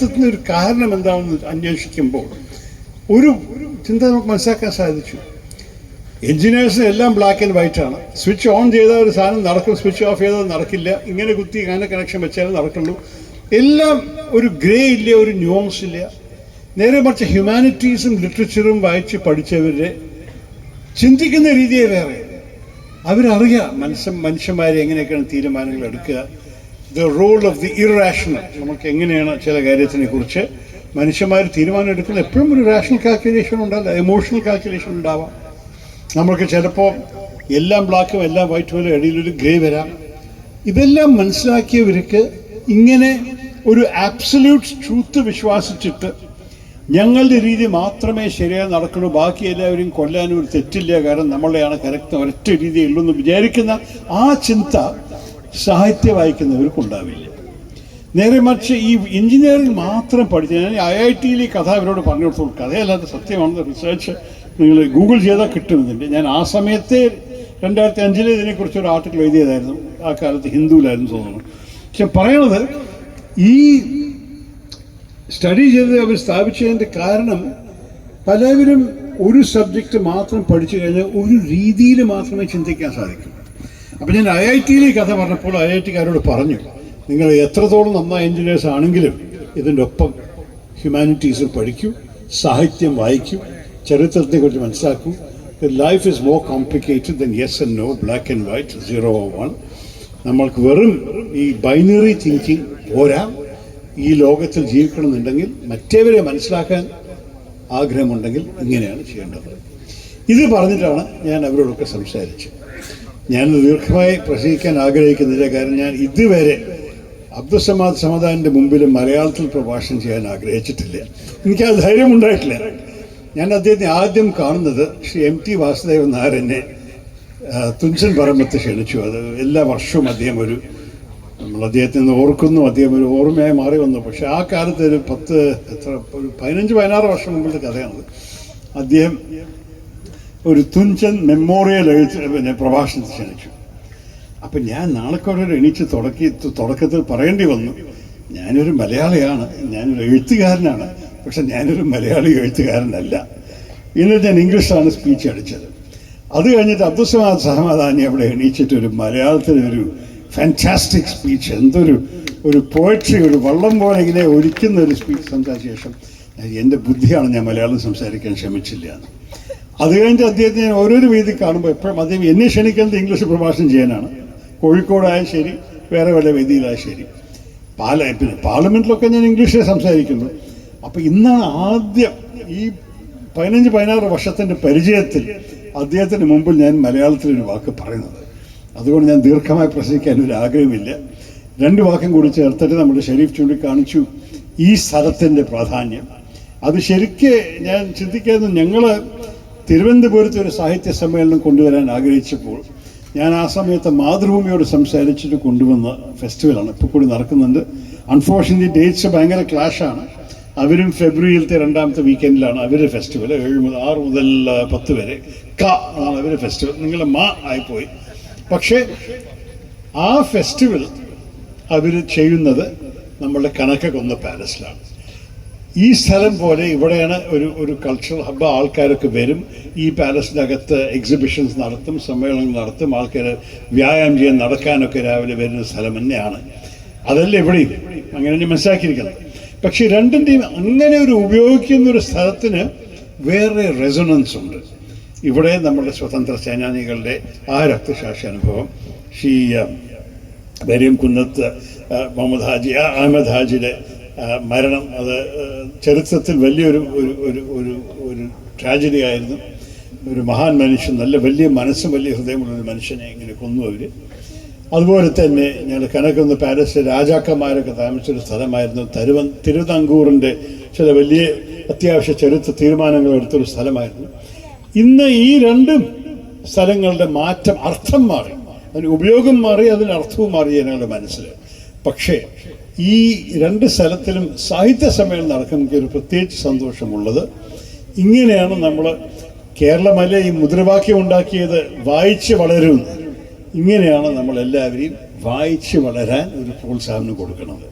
യഥാർത്ഥത്തിൽ ഒരു കാരണം എന്താണെന്ന് അന്വേഷിക്കുമ്പോൾ ഒരു ചിന്ത നമുക്ക് മനസ്സിലാക്കാൻ സാധിച്ചു. എഞ്ചിനീയേഴ്സിന് എല്ലാം ബ്ലാക്ക് ആൻഡ് വൈറ്റ് ആണ്. സ്വിച്ച് ഓൺ ചെയ്താൽ ഒരു സാധനം നടക്കും സ്വിച്ച് ഓഫ് ചെയ്താൽ നടക്കില്ല. ഇങ്ങനെ കുത്തി ഇങ്ങനെ കണക്ഷൻ വെച്ചാലേ നടക്കുള്ളൂ. എല്ലാം ഒരു ഗ്രേ ഇല്ല ഒരു ന്യൂസ് ഇല്ല. നേരെ മറിച്ച് ഹ്യൂമാനിറ്റീസും ലിറ്ററേച്ചറും വായിച്ച് പഠിച്ചവരെ ചിന്തിക്കുന്ന രീതിയെ വേറെ. അവരറിയാം മനുഷ്യ മനുഷ്യന്മാരെ എങ്ങനെയൊക്കെയാണ് തീരുമാനങ്ങൾ എടുക്കുക. The role of the irrational നമുക്ക് എങ്ങനെയാണ് ചില കാര്യത്തിനെ കുറിച്ച് മനുഷ്യന്മാർ തീരുമാനം എടുക്കുന്നത് എപ്പോഴും ഒരു റാഷണൽ കാൽക്കുലേഷൻ ഉണ്ടാവില്ല എമോഷണൽ കാൽക്കുലേഷൻ ഉണ്ടാവാം. നമ്മൾക്ക് ചിലപ്പോൾ എല്ലാം ബ്ലാക്കും എല്ലാം വൈറ്റ് പോലെ ഇടയിലൊരു ഗ്രേ വരാം. ഇതെല്ലാം മനസ്സിലാക്കിയവർക്ക് ഇങ്ങനെ ഒരു ആബ്സല്യൂട്ട് ട്രൂത്ത് വിശ്വാസിച്ചിട്ട് ഞങ്ങളുടെ രീതി മാത്രമേ ശരിയായി നടക്കുള്ളൂ ബാക്കി എല്ലാവരും കൊല്ലാനും ഒരു തെറ്റില്ല കാരണം നമ്മളെയാണ് കറക്റ്റ് ഒരൊറ്റ രീതിയുള്ളൂ എന്ന് വിചാരിക്കുന്ന ആ ചിന്ത സാഹിത്യം വായിക്കുന്നവർക്കുണ്ടാവില്ല. നേരെ മറിച്ച് ഈ എഞ്ചിനീയറിംഗ് മാത്രം പഠിച്ച ഞാൻ ഐ ഐ ടിയിൽ ഈ കഥ അവരോട് പറഞ്ഞു കൊടുത്തു. കഥയല്ലാത്ത സത്യമാണെന്ന് റിസർച്ച് നിങ്ങൾ ഗൂഗിൾ ചെയ്താൽ കിട്ടുന്നതിന്റെ. ഞാൻ ആ സമയത്തെ രണ്ടായിരത്തി അഞ്ചിൽ ഇതിനെക്കുറിച്ച് ഒരു ആർട്ടിക്കിൾ എഴുതിയതായിരുന്നു. ആ കാലത്ത് ഹിന്ദുവിലായിരുന്നു തോന്നുന്നു. പക്ഷെ പറയണത് ഈ സ്റ്റഡി ചെയ്ത് അവർ സ്ഥാപിച്ചതിന്റെ കാരണം പലവരും ഒരു സബ്ജക്റ്റ് മാത്രം പഠിച്ചു കഴിഞ്ഞാൽ ഒരു രീതിയിൽ മാത്രമേ ചിന്തിക്കാൻ സാധിക്കൂ. അപ്പം ഞാൻ ഐ ഐ ടിയിൽ കഥ പറഞ്ഞപ്പോൾ ഐ ഐ ടിക്കാരോട് പറഞ്ഞു നിങ്ങൾ എത്രത്തോളം നന്നായി എഞ്ചിനീയേഴ്സ് ആണെങ്കിലും ഇതിന്റെ ഒപ്പം ഹ്യൂമാനിറ്റീസ് പഠിക്കൂ സാഹിത്യം വായിക്കൂ ചരിത്രത്തെക്കുറിച്ച് മനസ്സിലാക്കൂ. Life is more complicated than yes and no black and white zero one നമ്മൾക്ക് വെറും ഈ ബൈനറി തിങ്കിങ് പോരാ. ഈ ലോകത്തിൽ ജീവിക്കണമെന്നുണ്ടെങ്കിൽ മറ്റേവരെ മനസ്സിലാക്കാൻ ആഗ്രഹമുണ്ടെങ്കിൽ ഇങ്ങനെയാണ് ചെയ്യേണ്ടത്. ഇത് പറഞ്ഞിട്ടാണ് ഞാൻ അവരോടൊക്കെ സംസാരിച്ചത്. ഞാൻ ദീർഘമായി പ്രസംഗിക്കാൻ ആഗ്രഹിക്കുന്നില്ല. കാരണം ഞാൻ ഇതുവരെ അബ്ദുസമാദ് സമദാനിന്റെ മുമ്പിൽ മലയാളത്തിൽ പ്രഭാഷണം ചെയ്യാൻ ആഗ്രഹിച്ചിട്ടില്ല. എനിക്ക് ആ ധൈര്യം ഉണ്ടായിട്ടില്ല ഞാൻ അദ്ദേഹത്തെ ആദ്യം കാണുന്നത് ശ്രീ എം ടി വാസുദേവൻ നായരനെ തുഞ്ചൻ പറമ്പത്ത് ക്ഷണിച്ചു. അത് എല്ലാ വർഷവും അദ്ദേഹം ഒരു നമ്മൾ അദ്ദേഹത്തെ നിന്ന് ഓർക്കുന്നു. അദ്ദേഹം ഒരു ഓർമ്മയായി മാറി വന്നു. പക്ഷെ ആ കാലത്ത് ഒരു പത്ത് എത്ര ഒരു പതിനഞ്ച് പതിനാറ് വർഷം മുമ്പിലത്തെ കഥയാണത്. അദ്ദേഹം ഒരു തുഞ്ചൻ മെമ്മോറിയൽ എഴുത്ത് പിന്നെ പ്രഭാഷണത്തിൽ ക്ഷണിച്ചു. അപ്പം ഞാൻ നാളെക്കോടെ എണീച്ച് തുടക്കി തുടക്കത്തിൽ പറയേണ്ടി വന്നു. ഞാനൊരു മലയാളിയാണ് ഞാനൊരു എഴുത്തുകാരനാണ് പക്ഷെ ഞാനൊരു മലയാളി എഴുത്തുകാരനല്ല. എന്നിട്ട് ഞാൻ ഇംഗ്ലീഷിലാണ് സ്പീച്ച് അടിച്ചത്. അത് കഴിഞ്ഞിട്ട് അബ്ദുസമാദ് സഹമാദാനി അവിടെ എണീച്ചിട്ട് ഒരു മലയാളത്തിലൊരു ഫാന്റാസ്റ്റിക് സ്പീച്ച് എന്തൊരു ഒരു പോയട്രി ഒരു വള്ളം പോലെ ഇങ്ങനെ ഒരിക്കുന്ന ഒരു സ്പീച്ച് സംസാരിച്ച ശേഷം എന്റെ ബുദ്ധിയാണ് ഞാൻ മലയാളം സംസാരിക്കാൻ ശ്രമിച്ചില്ല. അത് കഴിഞ്ഞ് അദ്ദേഹത്തെ ഞാൻ ഓരോരോ വേദി കാണുമ്പോൾ എപ്പോഴും അദ്ദേഹം എന്നെ ക്ഷണിക്കുന്നത് ഇംഗ്ലീഷ് പ്രഭാഷണം ചെയ്യാനാണ്. കോഴിക്കോടായാലും ശരി വേറെ വല്ല വേദിയിലായാലും ശരി. പാല പിന്നെ പാർലമെന്റിലൊക്കെ ഞാൻ ഇംഗ്ലീഷിൽ സംസാരിക്കുന്നു. അപ്പോൾ ഇന്നാണ് ആദ്യം ഈ പതിനഞ്ച് പതിനാറ് വർഷത്തിന്റെ പരിചയത്തിൽ അദ്ദേഹത്തിന് മുമ്പിൽ ഞാൻ മലയാളത്തിൽ ഒരു വാക്ക് പറയുന്നത്. അതുകൊണ്ട് ഞാൻ ദീർഘമായി പ്രസംഗിക്കാൻ ഒരു ആഗ്രഹമില്ല രണ്ട് വാക്കും കൂടി ചേർത്തിട്ട് നമ്മുടെ ഷെരീഫ് ചൂണ്ടിക്കാണിച്ചു ഈ സ്ഥലത്തിന്റെ പ്രാധാന്യം. അത് ശരിക്ക് ഞാൻ ചിന്തിക്കുന്നത് ഞങ്ങൾ തിരുവനന്തപുരത്ത് ഒരു സാഹിത്യ സമ്മേളനം കൊണ്ടുവരാൻ ആഗ്രഹിച്ചപ്പോൾ ഞാൻ ആ സമയത്ത് മാതൃഭൂമിയോട് സംസാരിച്ചിട്ട് കൊണ്ടുവന്ന ഫെസ്റ്റിവലാണ്. ഇപ്പോൾ കൂടി നടക്കുന്നുണ്ട്. അൺഫോർച്ചുനേറ്റ്ലി ഡേറ്റ്സ് ഭയങ്കര ക്ലാഷാണ് അവരും ഫെബ്രുവരിയിലത്തെ രണ്ടാമത്തെ വീക്കെൻഡിലാണ് അവരുടെ ഫെസ്റ്റിവൽ ഏഴ് മുതൽ ആറ് മുതൽ പത്ത് വരെ. ക ആണ് അവരുടെ ഫെസ്റ്റിവൽ നിങ്ങൾ മാ ആയിപ്പോയി. പക്ഷേ ആ ഫെസ്റ്റിവൽ അവർ ചെയ്യുന്നത് നമ്മളുടെ കണക്കകൊന്ന പാലസിലാണ് ഈ സ്ഥലം പോലെ ഇവിടെയാണ് ഒരു ഒരു കൾച്ചറൽ ഹബ്ബ് ആൾക്കാരൊക്കെ വരും. ഈ പാലസിന്റെ അകത്ത് എക്സിബിഷൻസ് നടത്തും സമ്മേളനങ്ങൾ നടത്തും. ആൾക്കാർ വ്യായാമം ചെയ്യാൻ നടക്കാനൊക്കെ രാവിലെ വരുന്ന സ്ഥലം തന്നെയാണ്. അതല്ല എവിടെയും അങ്ങനെ തന്നെ മനസ്സിലാക്കിയിരിക്കുന്നത് പക്ഷേ രണ്ടിന്റെയും അങ്ങനെ ഒരു ഉപയോഗിക്കുന്ന ഒരു സ്ഥലത്തിന് വേറെ റെസൊണൻസ് ഉണ്ട്. ഇവിടെ നമ്മുടെ സ്വതന്ത്ര സേനാനികളുടെ ആ രക്തസാക്ഷി അനുഭവം. ഷീ ബരിയം കുന്നത്ത് മുഹമ്മദ് ഹാജി അഹമ്മദ് ഹാജിയുടെ മരണം അത് ചരിത്രത്തിൽ വലിയൊരു ഒരു ഒരു ഒരു ഒരു ട്രാജഡി ആയിരുന്നു. ഒരു മഹാൻ മനുഷ്യൻ നല്ല വലിയ മനസ്സും വലിയ ഹൃദയമുള്ള ഒരു മനുഷ്യനെ ഇങ്ങനെ കൊന്നു അവർ അതുപോലെ തന്നെ ഞങ്ങൾ കനക്കുന്ന പാലസ് രാജാക്കന്മാരൊക്കെ താമസിച്ചൊരു സ്ഥലമായിരുന്നു തരുവ തിരുവിതാംകൂറിന്റെ ചില വലിയ അത്യാവശ്യ ചരിത്ര തീരുമാനങ്ങൾ എടുത്തൊരു സ്ഥലമായിരുന്നു. ഇന്ന് ഈ രണ്ട് സ്ഥലങ്ങളുടെ മാറ്റം അർത്ഥം മാറി. അതിന് ഉപയോഗം മാറി അതിന് അർത്ഥവും മാറി ജനങ്ങളുടെ മനസ്സിൽ. പക്ഷേ ഈ രണ്ട് സ്ഥലത്തിലും സാഹിത്യ സമ്മേളനം നടക്കുന്ന ഒരു പ്രത്യേകിച്ച് സന്തോഷമുള്ളത്. ഇങ്ങനെയാണ് നമ്മൾ കേരളമല്ല ഈ മുദ്രാവാക്യം ഉണ്ടാക്കിയത് വായിച്ച് വളരും ഇങ്ങനെയാണ് നമ്മൾ എല്ലാവരെയും വായിച്ച് വളരാൻ ഒരു പ്രോത്സാഹനം കൊടുക്കുന്നത്.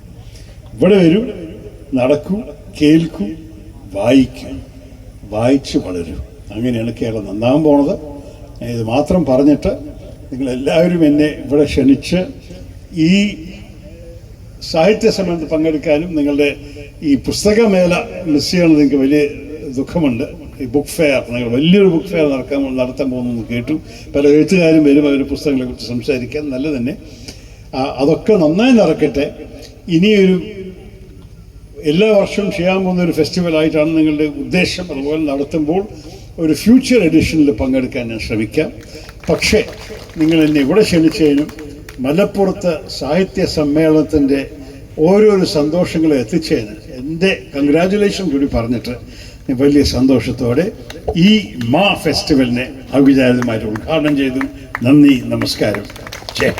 ഇവിടെ വരും നടക്കൂ കേൾക്കൂ വായിക്കൂ വായിച്ച് വളരും. അങ്ങനെയാണ് കേരളം നന്നാകാൻ പോണത്. ഇത് മാത്രം പറഞ്ഞിട്ട് നിങ്ങളെല്ലാവരും എന്നെ ഇവിടെ ക്ഷണിച്ച് ഈ സാഹിത്യ സമ്മേളനത്തിൽ പങ്കെടുക്കാനും നിങ്ങളുടെ ഈ പുസ്തകമേള മിസ് ചെയ്യണത് എനിക്ക് വലിയ ദുഃഖമുണ്ട്. ഈ ബുക്ക് ഫെയർ നിങ്ങൾ വലിയൊരു ബുക്ക് ഫെയർ നടക്കാൻ നടത്താൻ പോകുന്നു കേട്ടു. പല എഴുത്തുകാരും വരും പുസ്തകങ്ങളെ കുറിച്ച് സംസാരിക്കാൻ. നല്ല തന്നെ. അതൊക്കെ നന്നായി നടക്കട്ടെ. ഇനിയൊരു എല്ലാ വർഷവും ചെയ്യാൻ പോകുന്ന ഒരു ഫെസ്റ്റിവൽ ഫെസ്റ്റിവലായിട്ടാണ് നിങ്ങളുടെ ഉദ്ദേശം. അതുപോലെ നടത്തുമ്പോൾ ഒരു ഫ്യൂച്ചർ എഡിഷനിൽ പങ്കെടുക്കാൻ ഞാൻ ശ്രമിക്കാം. പക്ഷേ നിങ്ങൾ എന്നെ ഇവിടെ ക്ഷണിച്ചതിനും മലപ്പുറത്ത് സാഹിത്യ സമ്മേളനത്തിന്റെ ഓരോരോ സന്തോഷങ്ങളും എത്തിച്ചതിന് എന്റെ കൺഗ്രാചുലേഷൻ കൂടി പറഞ്ഞിട്ട് വലിയ സന്തോഷത്തോടെ ഈ മാ ഫെസ്റ്റിവലിനെ അവിചാരിതമായിട്ട് ഉദ്ഘാടനം ചെയ്തു നന്ദി നമസ്കാരം ജയ്.